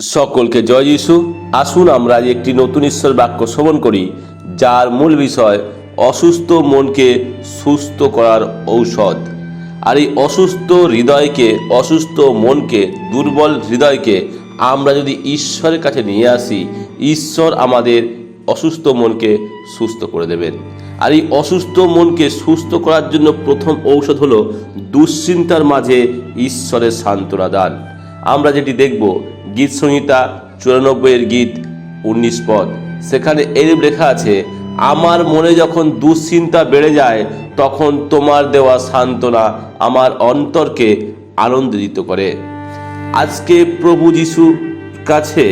সকলকে জয় যিশু। আসুন আমরা একটি নতুন ঈশ্বর বাক্য শ্রবণ করি, যার মূল বিষয় অসুস্থ মনকে সুস্থ করার ঔষধ। আর এই অসুস্থ হৃদয়কে, অসুস্থ মনকে, দুর্বল হৃদয়কে আমরা যদি ঈশ্বরের কাছে নিয়ে আসি, ঈশ্বর আমাদের অসুস্থ মনকে সুস্থ করে দেবেন। আর এই অসুস্থ মনকে সুস্থ করার জন্য প্রথম ঔষধ হলো দুশ্চিন্তার মাঝে ঈশ্বরের সান্ত্বনা দান। আমরা যেটি দেখব গীত সংহিতা চুরানব্বইয়ের গীত উনিশ পদ। সেখানে এরূপ লেখা আছে, আমার মনে যখন দুশ্চিন্তা বেড়ে যায়, তখন তোমার দেওয়া সান্ত্বনা আমার অন্তরকে আনন্দিত করে। আজকে প্রভু যিশু কাছে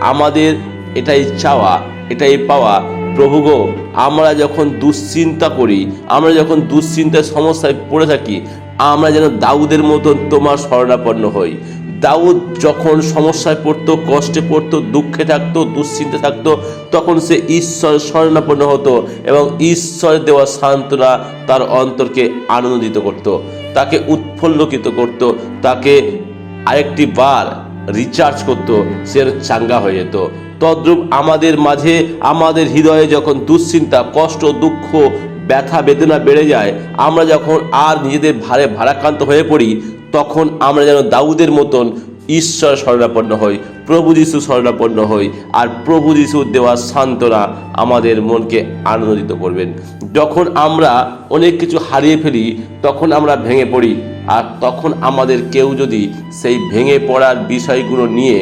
আমাদের এটাই চাওয়া, এটাই পাওয়া, প্রভু গো, আমরা যখন দুশ্চিন্তা করি, আমরা যখন দুশ্চিন্তার সমস্যায় পড়ে থাকি, আমরা যেন দাউদের মতন তোমার শরণাপন্ন হই। দাউদ যখন সমস্যায় পড়তো, কষ্টে পড়তো, দুঃখে থাকতো, দুশ্চিন্তা থাকতো, তখন সে ঈশ্বর শরণাপন্ন হতো এবং ঈশ্বরের দেওয়া সান্ত্বনা তার অন্তরকে আনন্দিত করত, তাকে উৎফুল্লকিত করত, তাকে আরেকটি বার রিচার্জ করতো, সে চাঙ্গা হয়ে যেত। তদ্রূপ আমাদের মাঝে, আমাদের হৃদয়ে যখন দুশ্চিন্তা, কষ্ট, দুঃখ ব্যথা বেদনা বেড়ে যায়, আমরা যখন আর নিজেদের ভারে ভারাক্রান্ত হয়ে পড়ি, তখন আমরা যেন দাউদের মতন ঈশ্বর শরণাপন্ন হই, প্রভু যিশু শরণাপন্ন হই, আর প্রভু যিশুর দেওয়া সান্ত্বনা আমাদের মনকে আনন্দিত করবেন। যখন আমরা অনেক কিছু হারিয়ে ফেলি, তখন আমরা ভেঙে পড়ি, আর তখন আমাদের কেউ যদি সেই ভেঙে পড়ার বিষয়গুলো নিয়ে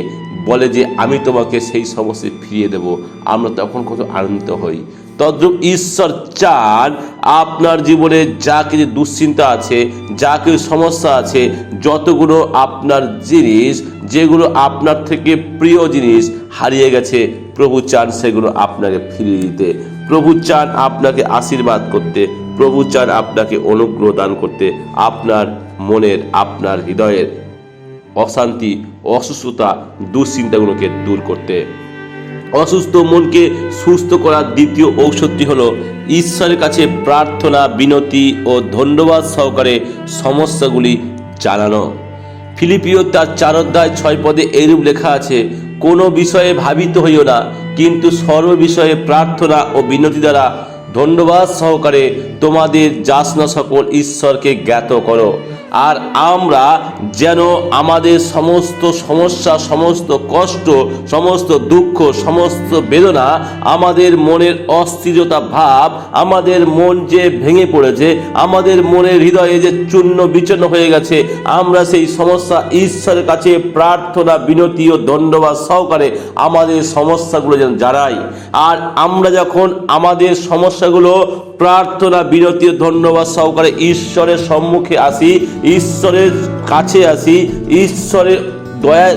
বলে যে, আমি তোমাকে সেই সমস্ত ফিরিয়ে দেব আমরা তখন কত আনন্দিত হই। তদ্রূপ ঈশ্বর চান আপনার জীবনে যা কিছু দুশ্চিন্তা আছে, যা কিছু সমস্যা আছে, যতগুলো আপনার জিনিস, যেগুলো আপনার থেকে প্রিয় জিনিস হারিয়ে গেছে, প্রভু চান সেগুলো আপনাকে ফিরিয়ে দিতে। প্রভু চান আপনাকে আশীর্বাদ করতে, প্রভু চান আপনাকে অনুগ্রহ দান করতে, আপনার মনের, আপনার হৃদয়ের অশান্তি, অসুস্থতা, দুশ্চিন্তাগুলোকে দূর করতে। অসুস্থ মনকে সুস্থ করার দ্বিতীয় ঔষধটি হলো ঈশ্বরের কাছে প্রার্থনা, বিনতি ও ধন্যবাদ সহকারে সমস্যাগুলি জানানো। ফিলিপিও তার চার অধ্যায় ছয় পদে এইরূপ লেখা আছে, কোনো বিষয়ে ভাবিত হইও না, কিন্তু সর্ব বিষয়ে প্রার্থনা ও বিনতি দ্বারা ধন্যবাদ সহকারে তোমাদের যাসনা সকল ঈশ্বরকে জ্ঞাত করো। আর আমরা যেন আমাদের সমস্ত সমস্যা, সমস্ত কষ্ট, সমস্ত দুঃখ, সমস্ত বেদনা, আমাদের মনের অস্থিরতা ভাব, আমাদের মন যে ভেঙে পড়েছে, আমাদের মনের হৃদয়ে যে চূর্ণ বিচন্ন হয়ে গেছে, আমরা সেই সমস্যা ঈশ্বরের কাছে প্রার্থনা, বিনতি ও ধন্যবাদ সহকারে আমাদের সমস্যাগুলো যেন জানাই। আর আমরা যখন আমাদের সমস্যাগুলো প্রার্থনা, বিনতি ধন্যবাদ সহকারে ঈশ্বরের সম্মুখে আসি ঈশ্বরের কাছে আসি, ঈশ্বরের দয়া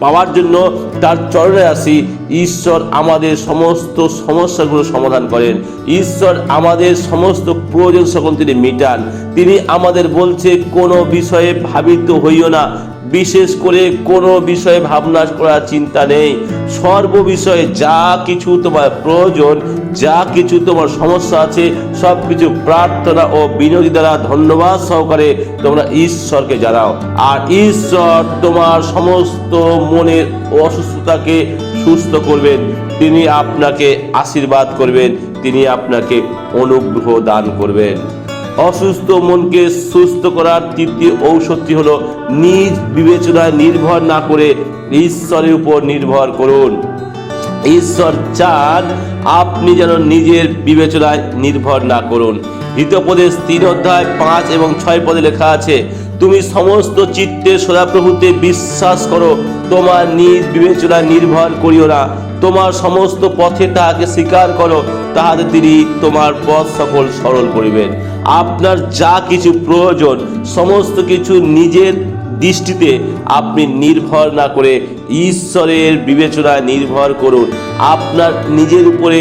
পাওয়ার জন্য তার চরণে আসি। ঈশ্বর আমাদের সমস্ত সমস্যাগুলো সমাধান করেন। ঈশ্বর আমাদের সমস্ত প্রয়োজন সকল তিনি মেটান। তিনি আমাদের বলছে, কোনো বিষয়ে ভাবিত হইও না। বিশেষ করে কোনো বিষয়ে ভাবনা করার চিন্তা নেই। সর্ব বিষয়ে যা কিছু তোমার প্রয়োজন, যা কিছু তোমার সমস্যা আছে সব কিছু প্রার্থনা ও বিনতি দ্বারা ধন্যবাদ সহকারে তোমরা ঈশ্বরকে জানাও। আর ঈশ্বর তোমার সমস্ত মনের অসুস্থতাকে সুস্থ করবেন। তিনি আপনাকে আশীর্বাদ করবেন, তিনি আপনাকে অনুগ্রহ দান করবেন। অসুস্থ মনকে সুস্থ করার তৃতীয় ঔষধটি হলো নিজ বিবেচনায় নির্ভর না করে ঈশ্বরের উপর নির্ভর করুন। ঈশ্বর চান আপনি যেন নিজের বিবেচনায় নির্ভর না করুন। হিতোপদেশ তিন অধ্যায় পাঁচ এবং ছয় পদে লেখা আছে, তুমি সমস্ত চিত্তে সদাপ্রভুতে বিশ্বাস করো, তোমার নিজ বিবেচনায় নির্ভর করিও না। তোমার সমস্ত পথে তাহাকে স্বীকার করো, তাহাতে তিনি তোমার পথ সফল সরল করিবেন। আপনার যা কিছু প্রয়োজন, সমস্ত কিছু নিজের দৃষ্টিতে আপনি নির্ভর না করে ঈশ্বরের বিবেচনায় নির্ভর করুন। আপনার নিজের উপরে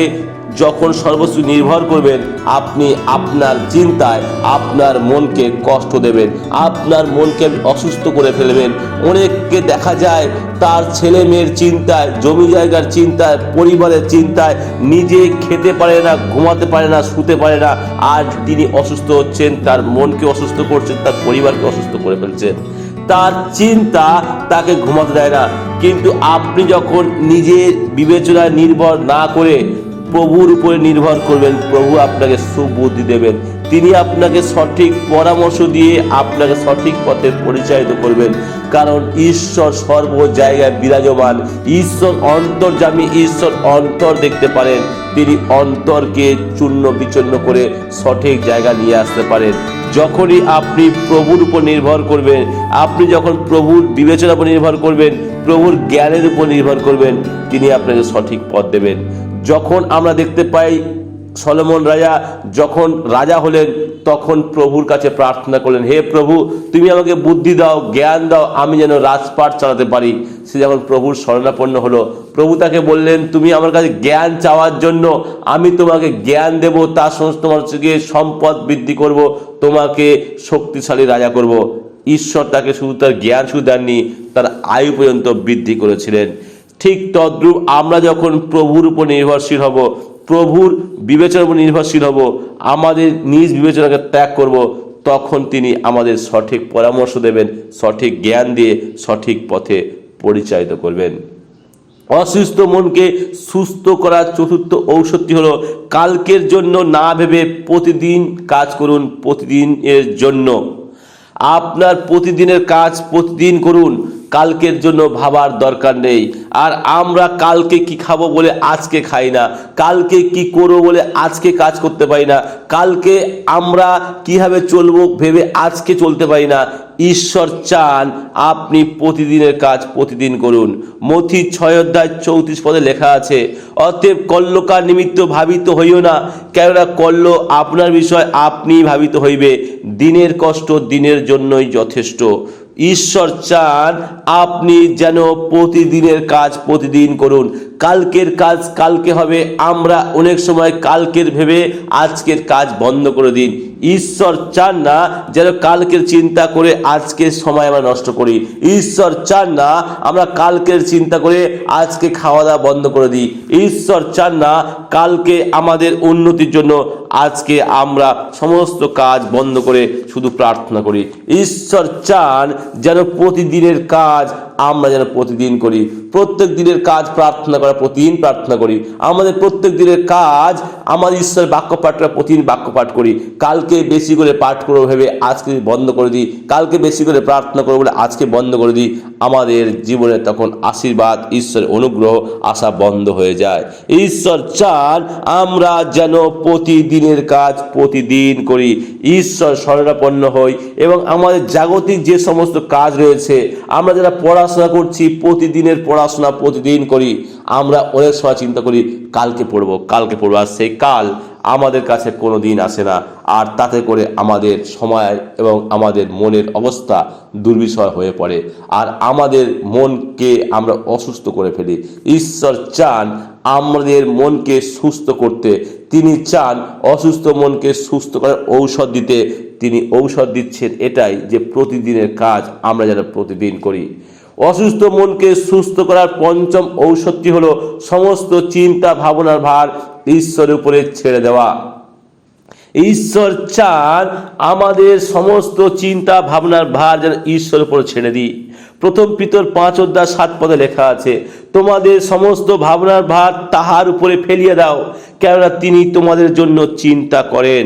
যখন সর্বস্ব নির্ভর করবেন, আপনি আপনার চিন্তায় আপনার মনকে কষ্ট দেবেন, আপনার মনকে অসুস্থ করে ফেলবেন। অনেককে দেখা যায় তার ছেলে মেয়ের চিন্তায়, জমি জায়গার চিন্তায়, পরিবারের চিন্তায় নিজে খেতে পারে না, ঘুমাতে পারে না, শুতে পারে না। আর তিনি অসুস্থ হচ্ছেন, তার মনকে অসুস্থ করছেন, তার পরিবারকে অসুস্থ করে ফেলছেন। তার চিন্তা তাকে ঘুমাতে দেয় না। কিন্তু আপনি যখন নিজের বিবেচনায় নির্ভর না করে প্রভুর উপরে নির্ভর করবেন, প্রভু আপনাকে সুবুদ্ধি দেবেন। তিনি আপনাকে সঠিক পরামর্শ দিয়ে আপনাকে সঠিক পথে পরিচালিত করবেন। কারণ ঈশ্বর সর্ব জায়গায় বিরাজমান। ঈশ্বর অন্তর্জামী ঈশ্বর অন্তর দেখতে পারেন। তিনি অন্তরকে চূর্ণ বিচূর্ণ করে সঠিক জায়গা নিয়ে আসতে পারেন। যখনই আপনি প্রভুর উপর নির্ভর করবেন, আপনি যখন প্রভুর বিবেচনার উপর নির্ভর করবেন, প্রভুর জ্ঞানের উপর নির্ভর করবেন, তিনি আপনাকে সঠিক পথ দেবেন। যখন আমরা দেখতে পাই সলমন রাজা যখন রাজা হলেন, তখন প্রভুর কাছে প্রার্থনা করলেন, হে প্রভু, তুমি আমাকে বুদ্ধি দাও, জ্ঞান দাও, আমি যেন রাজপাট চালাতে পারি। সে যখন প্রভুর শরণাপন্ন হলো, প্রভু তাকে বললেন, তুমি আমার কাছে জ্ঞান চাওয়ার জন্য, আমি তোমাকে জ্ঞান দেব তার সমস্ত মানুষকে সম্পদ বৃদ্ধি করব, তোমাকে শক্তিশালী রাজা করব। ঈশ্বর তাকে শুধু তার জ্ঞান শুধু দেননি, তার আয়ু পর্যন্ত বৃদ্ধি করেছিলেন। ঠিক তদ্রূপ আমরা যখন প্রভুর উপর নির্ভরশীল হব, প্রভুর বিবেচনার উপর নির্ভরশীল হব, আমাদের নিজ বিবেচনাকে ত্যাগ করব, তখন তিনি আমাদের সঠিক পরামর্শ দেবেন, সঠিক জ্ঞান দিয়ে সঠিক পথে পরিচালিত করবেন। অসুস্থ মনকে সুস্থ করার চতুর্থ ঔষধটি হলো, কালকের জন্য না ভেবে প্রতিদিন কাজ করুন প্রতিদিন এর জন্য। আপনার প্রতিদিনের কাজ প্রতিদিন করুন। কালকের জন্য ভাবার দরকার নেই। আর আমরা কালকে কি খাব বলে আজকে খাই না। কালকে কি করব বলে আজকে কাজ করতে পারি না। কালকে আমরা কীভাবে চলবো ভেবে আজকে চলতে পারি না। ঈশ্বর চান আপনি প্রতিদিনের কাজ প্রতিদিন করুন। মথি ছয় অধ্যায় চৌত্রিশ পদে লেখা আছে, অতএব কল্লকার নিমিত্ত ভাবিত হইও না, কেননা কল্ল আপনার বিষয় আপনি ভাবিত হইবে। দিনের কষ্ট দিনের জন্যই যথেষ্ট। ঈশ্বর চান আপনি যেন প্রতিদিনের কাজ প্রতিদিন করুন। কালকের কাজ কালকে হবে, আমরা অনেক সময় কালকের ভেবে আজকের কাজ বন্ধ করে দিন। ঈশ্বর চান না যেন কালকের চিন্তা করে আজকের সময় আমরা নষ্ট করি। ঈশ্বর চান না আমরা কালকের চিন্তা করে আজকে খাওয়া দাওয়া বন্ধ করে দিই। ঈশ্বর চান না কালকে আমাদের উন্নতির জন্য আজকে আমরা সমস্ত কাজ বন্ধ করে শুধু প্রার্থনা করি। ঈশ্বর চান যেন প্রতিদিনের কাজ আমরা যেন প্রতিদিন করি। প্রত্যেক দিনের কাজ প্রার্থনা করা প্রতিদিন প্রার্থনা করি। আমাদের প্রত্যেক দিনের কাজ আমাদের ঈশ্বরের বাক্য পাঠটা প্রতিদিন বাক্য পাঠ করি। কালকে বেশি করে পাঠ করব ভেবে আজকে বন্ধ করে দিই। কালকে বেশি করে প্রার্থনা করব বলে আজকে বন্ধ করে দিই। আমাদের জীবনে তখন আশীর্বাদ, ঈশ্বরের অনুগ্রহ আসা বন্ধ হয়ে যায়। ঈশ্বর চান আমরা যেন প্রতিদিনের কাজ প্রতিদিন করি। ঈশ্বর শরণাপন্ন হই এবং আমাদের জাগতিক যে সমস্ত কাজ রয়েছে, আমরা যারা পড়াশোনা করছি, প্রতিদিনের পড়াশোনা প্রতিদিন করি। আমরা অনেক সময় চিন্তা করি, কালকে পড়ব কালকে পড়ব। আর সেই কাল আমাদের কাছে কোনো দিন আসে না। আর তাতে করে আমাদের সময় এবং আমাদের মনের অবস্থা দুর্বিষয় হয়ে পড়ে। আর আমাদের মনকে আমরা অসুস্থ করে ফেলি। ঈশ্বর চান আমাদের মনকে সুস্থ করতে। তিনি চান অসুস্থ মনকে সুস্থ করার ঔষধ দিতে। তিনি ঔষধ দিচ্ছেন এটাই যে প্রতিদিনের কাজ আমরা যেন প্রতিদিন করি। অসুস্থ মনকে সুস্থ করার পঞ্চম ঔষধটি হলো সমস্ত চিন্তা ভাবনার ভার ঈশ্বরের উপরে ছেড়ে দেওয়া। ঈশ্বর চান আমাদের সমস্ত চিন্তা ভাবনার ভার যেন ঈশ্বরের উপর ছেড়ে দিই। প্রথম পিতর পাঁচ অধ্যায় সাত পদে লেখা আছে, তোমাদের সমস্ত ভাবনার ভার তাহার উপরে ফেলিয়ে দাও, কেননা তিনি তোমাদের জন্য চিন্তা করেন।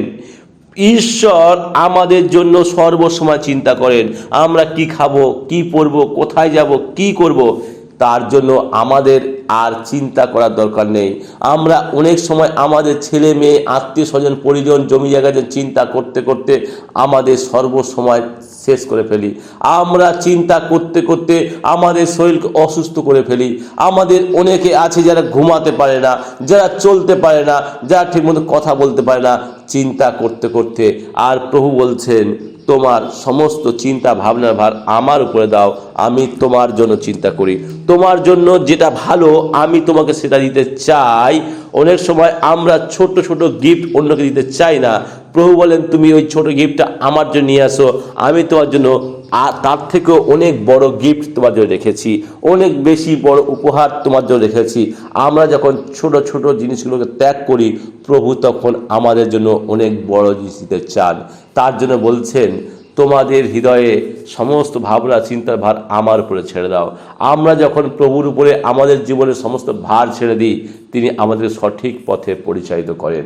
ঈশ্বর আমাদের জন্য সর্বসময় চিন্তা করেন, আমরা কি খাব, কি পরবো, কোথায় যাব, কি করব। তার জন্য আমাদের আর চিন্তা করার দরকার নেই। আমরা অনেক সময় আমাদের ছেলে মেয়ে, আত্মীয় স্বজন, পরিজন, জমি জায়গা চিন্তা করতে করতে আমাদের সর্বসময় শেষ করে ফেলি। আমরা চিন্তা করতে করতে আমাদের শরীরকে অসুস্থ করে ফেলি। আমাদের অনেকে আছে যারা ঘুমাতে পারে না, যারা চলতে পারে না, যারা ঠিকমতো কথা বলতে পারে না। চিন্তা করতে করতে আর প্রভু বলছেন তোমার সমস্ত চিন্তা ভাবনার ভার আমার উপরে দাও, আমি তোমার জন্য চিন্তা করি। তোমার জন্য যেটা ভালো, আমি তোমাকে সেটা দিতে চাই। অনেক সময় আমরা ছোট ছোট গিফট অন্যকে দিতে চাই না। প্রভু বলেন, তুমি ওই ছোট গিফটটা আমার জন্য নিয়ে আসো। আমি তোমার জন্য আর তার থেকেও অনেক বড় গিফট তোমার জন্য রেখেছি। অনেক বেশি বড় উপহার তোমার জন্য রেখেছি। আমরা যখন ছোট ছোট জিনিসগুলোকে ত্যাগ করি, প্রভু তখন আমাদের জন্য অনেক বড় জিনিস দিতে চান। তার জন্য বলছেন, তোমাদের হৃদয়ে সমস্ত ভাবনা, চিন্তার ভার আমার উপরে ছেড়ে দাও। আমরা যখন প্রভুর উপরে আমাদের জীবনের সমস্ত ভার ছেড়ে দিই, তিনি আমাদের সঠিক পথে পরিচালিত করেন।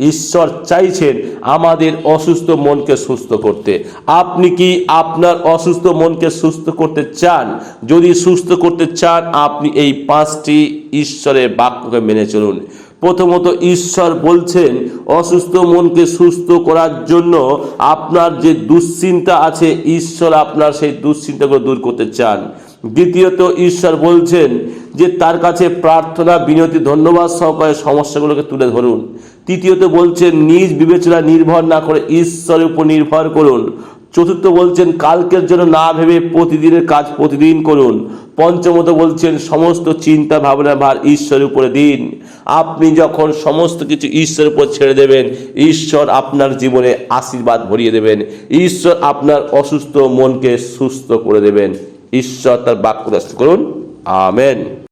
ঈশ্বর চাইছেন আমাদের অসুস্থ মনকে সুস্থ করতে। আপনি কি আপনার অসুস্থ মনকে সুস্থ করতে চান? যদি সুস্থ করতে চান, আপনি এই পাঁচটি ঈশ্বরের বাক্যকে মেনে চলুন। প্রথমত, ঈশ্বর বলছেন, অসুস্থ মনকে সুস্থ করার জন্য আপনার যে দুশ্চিন্তা আছে, ঈশ্বর আপনার সেই দুশ্চিন্তাগুলো দূর করতে চান। দ্বিতীয়ত ঈশ্বর বলছেন যে তার কাছে প্রার্থনা, বিনতি, ধন্যবাদ সহকারে সমস্যাগুলোকে তুলে ধরুন। তৃতীয়ত বলছেন, নিজ বিবেচনা নির্ভর না করে ঈশ্বরের উপর নির্ভর করুন। চতুর্থ বলছেন, কালকের জন্য না ভেবে প্রতিদিনের কাজ প্রতিদিন করুন। পঞ্চমত বলছেন, সমস্ত চিন্তা ভাবনা ভার ঈশ্বরের উপরে দিন। আপনি যখন সমস্ত কিছু ঈশ্বরের উপর ছেড়ে দেবেন, ঈশ্বর আপনার জীবনে আশীর্বাদ ভরিয়ে দেবেন। ঈশ্বর আপনার অসুস্থ মনকে সুস্থ করে দেবেন। ঈশ্বর তার বাক্য করুন। আমেন।